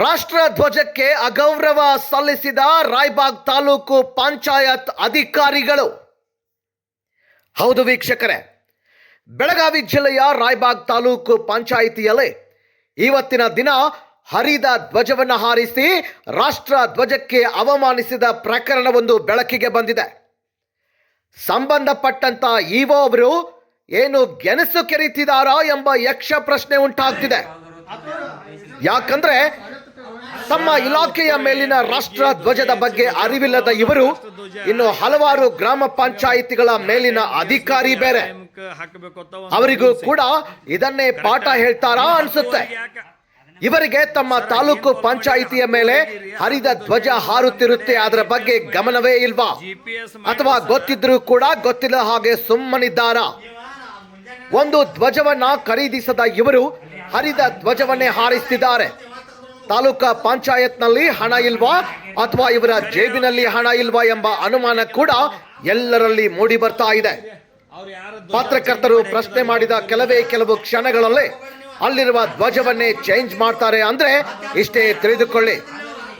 ರಾಷ್ಟ್ರ ಧ್ವಜಕ್ಕೆ ಅಗೌರವ ಸಲ್ಲಿಸಿದ ರಾಯ್ಬಾಗ್ ತಾಲೂಕು ಪಂಚಾಯತ್ ಅಧಿಕಾರಿಗಳು. ಹೌದು ವೀಕ್ಷಕರೇ, ಬೆಳಗಾವಿ ಜಿಲ್ಲೆಯ ರಾಯ್ಬಾಗ್ ತಾಲೂಕು ಪಂಚಾಯಿತಿಯಲ್ಲಿ ಇವತ್ತಿನ ದಿನ ಹರಿದ ಧ್ವಜವನ್ನು ಹಾರಿಸಿ ರಾಷ್ಟ್ರ ಧ್ವಜಕ್ಕೆ ಅವಮಾನಿಸಿದ ಪ್ರಕರಣವೊಂದು ಬೆಳಕಿಗೆ ಬಂದಿದೆ. ಸಂಬಂಧಪಟ್ಟಂತ ಇಒ ಅವರು ಏನು ಗೆಣಸು ಕೆರೀತಿದಾರಾ ಎಂಬ ಯಕ್ಷ ಪ್ರಶ್ನೆ ಉಂಟಾಗ್ತಿದೆ. ಯಾಕಂದ್ರೆ ತಮ್ಮ ಇಲಾಖೆಯ ಮೇಲಿನ ರಾಷ್ಟ್ರ ಧ್ವಜದ ಬಗ್ಗೆ ಅರಿವಿಲ್ಲದ ಇವರು ಇನ್ನು ಹಲವಾರು ಗ್ರಾಮ ಪಂಚಾಯಿತಿಗಳ ಮೇಲಿನ ಅಧಿಕಾರಿ ಬೇರೆ. ಅವರಿಗೂ ಕೂಡ ಇದನ್ನೇ ಪಾಠ ಹೇಳ್ತಾರಾ ಅನ್ಸುತ್ತೆ. ಇವರಿಗೆ ತಮ್ಮ ತಾಲೂಕು ಪಂಚಾಯಿತಿಯ ಮೇಲೆ ಹರಿದ ಧ್ವಜ ಹಾರುತ್ತಿರುತ್ತೆ. ಅದರ ಬಗ್ಗೆ ಗಮನವೇ ಇಲ್ವಾ? ಅಥವಾ ಗೊತ್ತಿದ್ರೂ ಕೂಡ ಗೊತ್ತಿಲ್ಲ ಹಾಗೆ ಸುಮ್ಮನಿದ್ದಾರ? ಒಂದು ಧ್ವಜವನ್ನ ಖರೀದಿಸದ ಇವರು ಹರಿದ ಧ್ವಜವನ್ನೇ ಹಾರಿಸ್ತಿದ್ದಾರೆ. ತಾಲೂಕಾ ಪಂಚಾಯತ್ನಲ್ಲಿ ಹಣ ಇಲ್ವಾ ಅಥವಾ ಇವರ ಜೇಬಿನಲ್ಲಿ ಹಣ ಇಲ್ವಾ ಎಂಬ ಅನುಮಾನ ಕೂಡ ಎಲ್ಲರಲ್ಲಿ ಮೂಡಿ ಬರ್ತಾ ಇದೆ. ಪತ್ರಕರ್ತರು ಪ್ರಶ್ನೆ ಮಾಡಿದ ಕೆಲವೇ ಕೆಲವು ಕ್ಷಣಗಳಲ್ಲಿ ಅಲ್ಲಿರುವ ಧ್ವಜವನ್ನೇ ಚೇಂಜ್ ಮಾಡ್ತಾರೆ ಅಂದ್ರೆ ಇಷ್ಟೇ ತಿಳಿದುಕೊಳ್ಳಿ.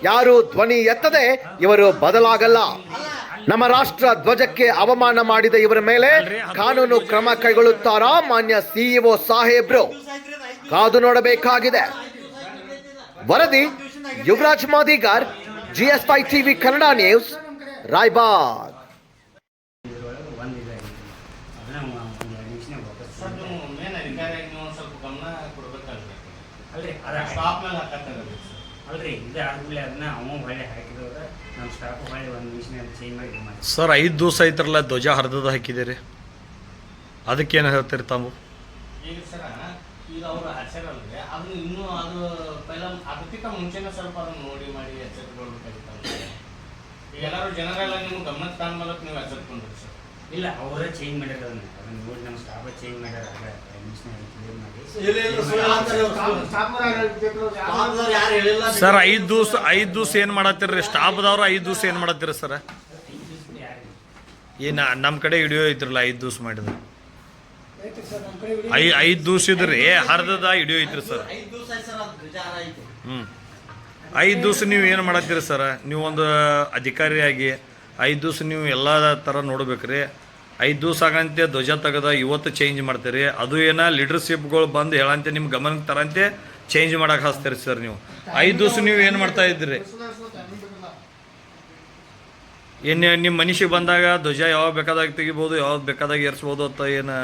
ಯಾರು ಧ್ವನಿ ಎತ್ತದೆ ಇವರು ಬದಲಾಗಲ್ಲ. ನಮ್ಮ ರಾಷ್ಟ್ರ ಧ್ವಜಕ್ಕೆ ಅವಮಾನ ಮಾಡಿದ ಇವರ ಮೇಲೆ ಕಾನೂನು ಕ್ರಮ ಕೈಗೊಳ್ಳುತ್ತಾರಾ ಮಾನ್ಯ ಸಿಇಒ ಸಾಹೇಬ್ರು? ಕಾದು ನೋಡಬೇಕಾಗಿದೆ. ವರದಿ Yuvaraj Madigar GSI TV Kannada news Raibag. Sir ಐದು ದಿವಸ ಐತ್ರಲ್ಲ ಧ್ವಜ ಹರಿದದ ಹಾಕಿದ್ದೀರಿ. ಅದಕ್ಕೇನು ಹೇಳ್ತೀರಿ ತಾವು? ಈಗ ಅವರು ಹಚ್ಚಾರಲ್ರಿ ಅದನ್ನ ಇನ್ನೂ ಅದು ಪೈಲ ಅದಕ್ಕಿಂತ ಮುಂಚೆನೇ ಸ್ವಲ್ಪ ಅದನ್ನ ನೋಡಿ ಮಾಡಿ ಎಚ್ಚೆತ್ಕೊಳ್ಬೇಕಾಗಿತ್ತು ಈಗ ಎಲ್ಲರೂ ಜನರೆಲ್ಲ ನಿಮ್ಮ ಗಮನಕ್ಕೆ ತಾನ ಮೂಲಕ ನೀವು ಎಚ್ಚೆತ್ಕೊಂಡ್ರಿ ಸರ್. ಇಲ್ಲ ಅವರೇ ಚೇಂಜ್ ಮಾಡ್ಯಾರ ಅದನ್ನ ಅದನ್ನ ನೋಡಿ ನಮ್ಮ ಸ್ಟಾಫ್ ಚೇಂಜ್ ಮಾಡ್ಯಾರ. ಕ್ಲಿಯರ್ ಮಾಡಿ. ಸರ್ ಐದು ದಿವಸ ಐದು ದಿವಸ ಏನು ಮಾಡತ್ತೀರಿ? ಸ್ಟಾಫ್ದವ್ರು ಐದು ದಿವಸ ಏನು ಮಾಡತ್ತೀರಿ ಸರ್? ಏನ ನಮ್ಮ ಕಡೆ ಹಿಡಿಯೋ ಐತ್ರಲ್ಲ ಐದು ದಿವಸ ಮಾಡಿದ್ರು. ಐ ಐದು ದಿವಸ ಇದ್ರಿ. ಹರ್ದದ ಹಿಡಿಯೋ ಐತ್ರಿ ಸರ್. ಹ್ಞೂ ಐದು ದಿವಸ ನೀವು ಏನು ಮಾಡತ್ತೀರಿ ಸರ್? ನೀವು ಒಂದು ಅಧಿಕಾರಿಯಾಗಿ ಐದು ದಿವಸ ನೀವು ಎಲ್ಲ ಥರ ನೋಡ್ಬೇಕ್ರಿ. ಐದು ದಿವಸ ಆಗಂತೆ ಧ್ವಜ ತೆಗೆದ ಇವತ್ತು ಚೇಂಜ್ ಮಾಡ್ತೀರಿ. ಅದು ಏನ ಲೀಡರ್ಶಿಪ್ಗಳು ಬಂದು ಹೇಳಂತೆ ನಿಮ್ಮ ಗಮನಕ್ಕೆ ತರಂತೆ ಚೇಂಜ್ ಮಾಡಕ್ಕೆ ಹಚ್ತೀರಿ ಸರ್ ನೀವು. ಐದು ದಿವಸ ನೀವು ಏನು ಮಾಡ್ತಾ ಇದ್ದೀರಿ? ಏನು ನಿಮ್ಮ ಮನುಷ್ಯ ಬಂದಾಗ ಧ್ವಜ ಯಾವಾಗ ಬೇಕಾದಾಗ ತೆಗಿಬೋದು ಯಾವಾಗ ಬೇಕಾದಾಗ ಏರ್ಸ್ಬೋದು ಅಂತ ಏನು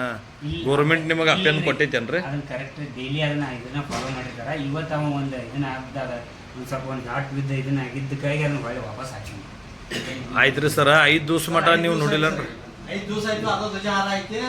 ಗೌರ್ಮೆಂಟ್ ನಿಮಗೆ ಅಪ್ಪೇನು ಕೊಟ್ಟೈತೇನ್ರಿ ಅದನ್ನ ಕರೆಕ್ಟ್ ಡೈಲಿ ಅದನ್ನ ಇದನ್ನ ಫಾಲೋ ಮಾಡಿದಾರ. ಇವತ್ತು ಅವ ಒಂದು ಇದನ್ನ ಆಗ್ದಾಗ ಒಂದು ಸ್ವಲ್ಪ ಒಂದು ಘಾಟ್ ಬಿದ್ದ ಇದನ್ನ ಆಗಿದ್ದಕ್ಕಾಗಿ ಅದನ್ನ ಹೊಳ್ಳಿ ವಾಪಸ್ ಹಾಕಿ ಆಯ್ತು ರೀ ಸರ ಐದು ದಿವಸ ಮಟ ನೀವು ನೋಡಿಲ್ಲ ಐದು ದಿವಸ ಆಯ್ತು ಅದು ಧ್ವಜ ಹಾರ ಐತಿ